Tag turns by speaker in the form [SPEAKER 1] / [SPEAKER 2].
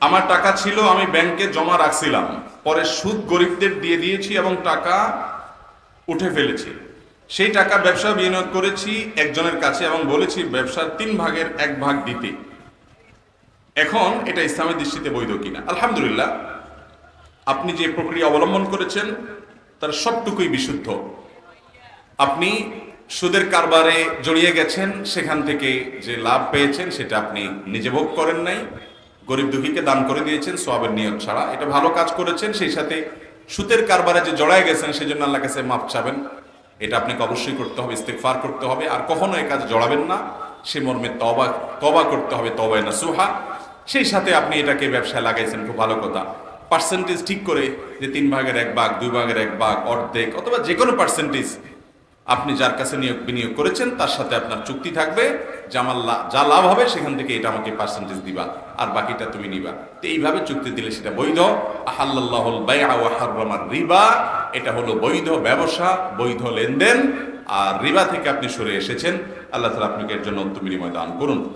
[SPEAKER 1] আমার টাকা ছিল, আমি ব্যাংকে জমা রাখছিলাম। পরে সুদ গরিবদের দিয়ে দিয়েছি এবং টাকা উঠে ফেলেছি। সেই টাকা ব্যবসা বিনিয়োগ করেছি একজনের কাছে এবং বলেছি ব্যবসার তিন ভাগের এক ভাগ দিতে। এখন এটা ইসলামের দৃষ্টিতে বৈধ কিনা? আলহামদুলিল্লাহ, আপনি যে প্রক্রিয়া অবলম্বন করেছেন, তার সবটুকুই বিশুদ্ধ। আপনি সুদের কারবারে জড়িয়ে গেছেন, সেখান থেকে যে লাভ পেয়েছেন, সেটা আপনি নিজে ভোগ করেন নাই। গরিব দুঃখীকে দান করে দিয়েছেন, সোয়াবের নিয়ত ছাড়া। এটা ভালো কাজ করেছেন, সেই সাথে সুতের কারবারে যে জড়ায় গেছেন সেই জন্য আল্লাহ কাছে মাপ চাবেন। এটা আপনাকে অবশ্যই করতে হবে ইস্তেকফার করতে হবে, আর কখনো এই কাজ জড়াবেন না। সে মর্মে তবা তবা করতে হবে তবায় না সুহা সেই সাথে আপনি এটাকে ব্যবসায় লাগাইছেন, খুব ভালো কথা। পার্সেন্টেজ ঠিক করে যে তিন ভাগের এক ভাগ, দুই ভাগের এক ভাগ, অর্ধেক, অথবা যে কোনো পার্সেন্টেজ আপনি যার কাছে নিয়োগ বিনিয়োগ করেছেন, তার সাথে আপনার চুক্তি থাকবে। যে আমার যা লাভ হবে, সেখান থেকে এটা আমাকে পার্সেন্টেজ দিবা, আর বাকিটা তুমি নিবা। তো এইভাবে চুক্তি দিলে সেটা বৈধ। আহাল্লাহুল রিবা, এটা হলো বৈধ ব্যবসা, বৈধ লেনদেন, আর রিবা থেকে আপনি সরে এসেছেন। আল্লাহ তালা আপনাকে এর জন্য বিনিময় দান করুন।